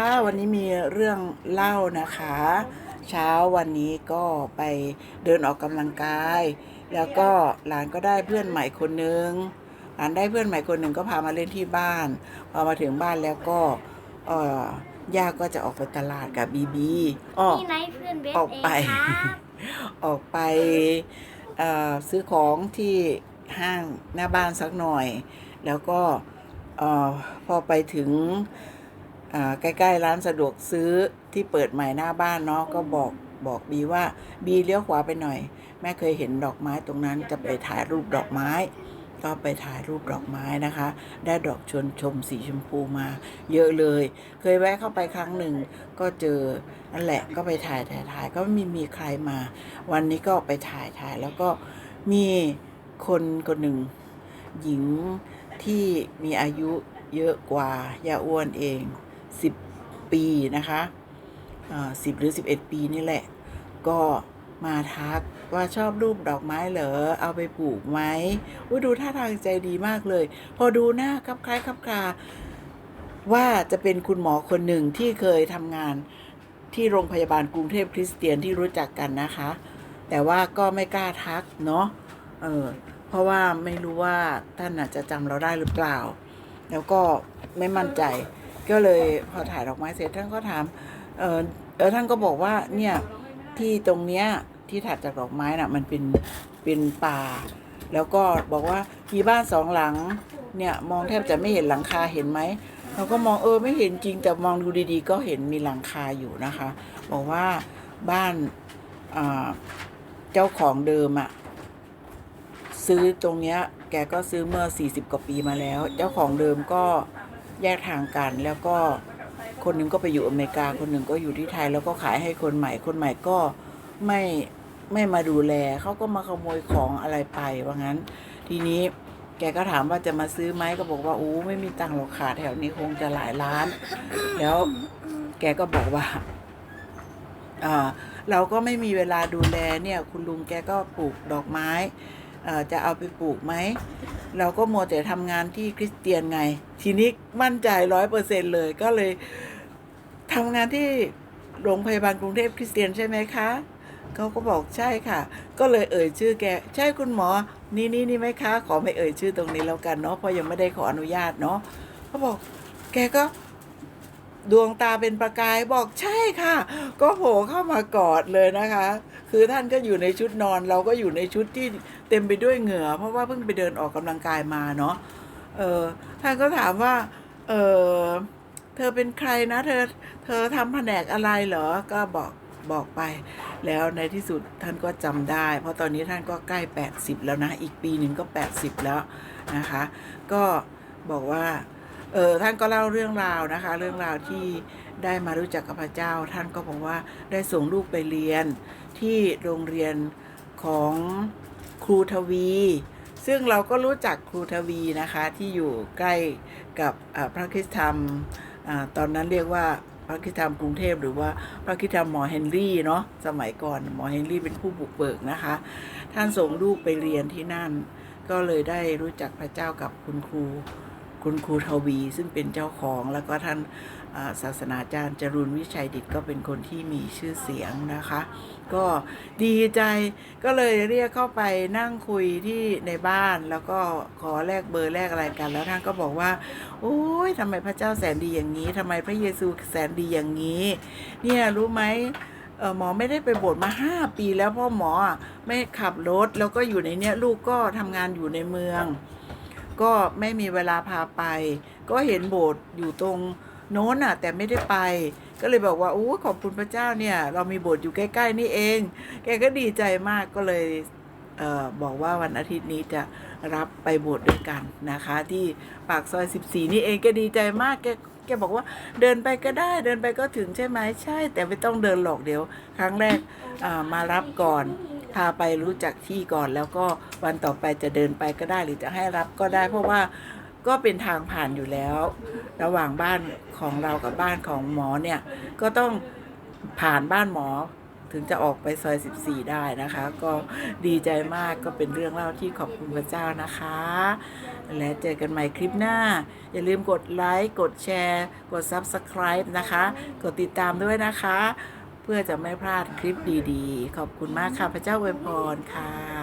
ค่ะวันนี้มีเรื่องเล่านะคะ เช้าวันนี้ก็ไปเดินออกกำลังกาย แล้วก็หลานก็ได้เพื่อนใหม่คนนึงหลานได้เพื่อนใหม่คนหนึ่งก็พามาเล่นที่บ้าน พอมาถึงบ้านแล้วก็เออย่าก็จะออกไปตลาดกับบีบีอ้อนี่ไนท์เพื่อนเบสออกเองไปครับออกไปเอ่อซื้อของที่ห้างหน้าบ้านสักหน่อย แล้วก็เออพอไปถึงอ่า ใกล้ๆร้านสะดวกซื้อที่เปิดใหม่หน้าบ้านเนาะก็บอกบอกบีว่าบีเลี้ยวขวาไปหน่อย แม่เคยเห็นดอกไม้ตรงนั้นจะไปถ่ายรูปดอกไม้ ก็ไปถ่ายรูปดอกไม้นะคะ ได้ดอกชวนชมสีชมพูมา เยอะเลย เคยแวะเข้าไปครั้งหนึ่ง ก็เจอนั่นแหละก็ไปถ่ายถ่ายถ่ายก็ไม่มีมีใครมา วันนี้ก็ไปถ่ายถ่ายแล้วก็มีคนคนหนึ่ง หญิงที่มีอายุเยอะกว่ายาอ้วนเอง สิบปีนะคะสิบหรือสิบเอ็ดปีนี่แหละ ก็มาทักว่าชอบรูปดอกไม้เหรอ เอาไปปลูกไหมอุ้ยดูท่าทางใจดีมากเลย พอดูหน้าคลับคล้ายคลับคลาว่าจะเป็นคุณหมอคนหนึ่งที่เคยทำงานที่โรงพยาบาลกรุงเทพคริสเตียนที่รู้จักกันนะคะ แต่ว่าก็ไม่กล้าทักเนาะ เออ เพราะว่าไม่รู้ว่าท่านอาจจะจำเราได้หรือเปล่า แล้วก็ไม่มั่นใจ ก็เลยพอถ่ายดอกไม้เสร็จท่านก็ถามเออเออท่านก็บอกว่าเนี่ยที่ตรงเนี้ยที่ถัดจากดอกไม้น่ะมันเป็นเป็นป่า แล้วก็บอกว่ามีบ้านสองหลังเนี่ยมองแทบจะไม่เห็นหลังคาเห็นไหมเราก็มองเออไม่เห็นจริงแต่มองดูดีๆ ก็เห็นมีหลังคาอยู่นะคะ บอกว่าบ้านเจ้าของเดิมอะซื้อตรงเนี้ยแกก็ซื้อเมื่อ 40 กว่าปีมาแล้ว เจ้าของเดิมก็ แยกทางกัน แล้วก็คนหนึ่งก็ไปอยู่อเมริกาคนหนึ่งก็อยู่ที่ไทย แล้วก็ขายให้คนใหม่ คนใหม่ก็ไม่ไม่มาดูแลเขาก็มาขโมยของอะไรไปว่างั้น ทีนี้แกก็ถามว่าจะมาซื้อไหมก็บอกว่าอู้ไม่มีตังค์หรอกค่ะแถวนี้คงจะหลายล้าน แล้วแกก็บอกว่าอ่าเราก็ไม่มีเวลาดูแลเนี่ย คุณลุงแกก็ปลูกดอกไม้จะเอาไปปลูกไหม เราก็มัวแต่ทำงานที่คริสเตียนไง ทีนี้มั่นใจร้อยเปอร์เซ็นเลยก็เลยทำงานที่โรงพยาบาลกรุงเทพคริสเตียนใช่ไหมคะเขาก็บอกใช่ค่ะ ก็เลยเอ่ยชื่อแก ใช่คุณหมอ นี่นี่นี่ไหมคะ ขอไม่เอ่ยชื่อตรงนี้แล้วกันเนาะเพราะยังไม่ได้ขออนุญาตเนาะเขาบอก แกก็ดวงตาเป็นประกายบอกใช่ค่ะ ก็โผล่เข้ามากอดเลยนะคะ คือท่านก็อยู่ในชุดนอนเราก็อยู่ในชุดที่ เต็มไปด้วยเหงื่อ เพราะว่าเพิ่งไปเดินออกกำลังกายมาเนาะเออท่านก็ถามว่า เออเธอเป็นใครนะ เธอ เธอทำแผนกอะไรเหรอ ก็บอกบอกไป แล้วในที่สุดท่านก็จำได้ เพราะตอนนี้ท่านก็ใกล้ 80 แล้วนะ อีกปีหนึ่งก็ 80 แล้วนะคะ ก็บอกว่า เออท่านก็เล่าเรื่องราวนะคะ เรื่องราวที่ได้มารู้จักกับพระเจ้า ท่านก็บอกว่าได้ส่งลูกไปเรียนที่โรงเรียนของ ครูทวี ซึ่งเราก็รู้จักครูทวีนะคะที่อยู่ใกล้กับอ่าพระคริสตธรรมอาตอนนั้นเรียกว่าพระคริสตธรรมกรุงเทพหรือว่าพระคริสตธรรมหมอเฮนรี่เนาะสมัยก่อนหมอเฮนรี่เป็นผู้บุกเบิกนะคะ ท่านส่งลูกไปเรียนที่นั่น ก็เลยได้รู้จักพระเจ้ากับคุณครู คุณครูทวี ซึ่งเป็นเจ้าของแล้วก็ท่านศาสนาจารย์จรุนวิชัยดิตก็เป็นคนที่มีชื่อเสียงนะคะ ก็ดีใจก็เลยเรียกเข้าไปนั่งคุยที่ในบ้านแล้วก็ขอแลกเบอร์แลกอะไรกัน แล้วท่านก็บอกว่าโอ้ยทำไมพระเจ้าแสนดีอย่างนี้ทำไมพระเยซูแสนดีอย่างนี้ เนี่ยรู้ไหมหมอไม่ได้ไปโบสถ์มาห้าปีแล้วพ่อหมอไม่ขับรถแล้วก็อยู่ในเนี้ยลูกก็ทำงานอยู่ในเมือง ก็ไม่มีเวลาพาไป ก็เห็นโบสถ์อยู่ตรงโน้นน่ะ แต่ไม่ได้ไป ก็เลยบอกว่าโอ้ขอบคุณพระเจ้าเนี่ย เรามีโบสถ์อยู่ใกล้ ๆ นี่เอง แกก็ดีใจมากก็เลยเออบอกว่าวันอาทิตย์นี้จะรับไปโบสถ์ด้วยกันนะคะ ที่ปากซอย 14 นี่เองแกดีใจมากแกแกบอกว่าเดินไปก็ได้เดินไปก็ถึงใช่ไหมใช่ แต่ไม่ต้องเดินหรอกเดี๋ยว ครั้งแรกมารับก่อน พาไปรู้จักที่ก่อน แล้วก็วันต่อไปจะเดินไปก็ได้หรือจะให้รับก็ได้ เพราะว่าก็เป็นทางผ่านอยู่แล้ว ระหว่างบ้านของเรากับบ้านของหมอเนี่ย ก็ต้องผ่านบ้านหมอถึงจะออกไปซอย 14 ได้นะคะ ก็ดีใจมากก็เป็นเรื่องเล่าที่ขอบคุณพระเจ้านะคะ และเจอกันใหม่คลิปหน้า อย่าลืมกดไลค์ กดแชร์ กด Subscribe นะคะ กดติดตามด้วยนะคะ เพื่อจะไม่พลาดคลิปดีๆ ขอบคุณมากค่ะ พระเจ้าอวยพรค่ะ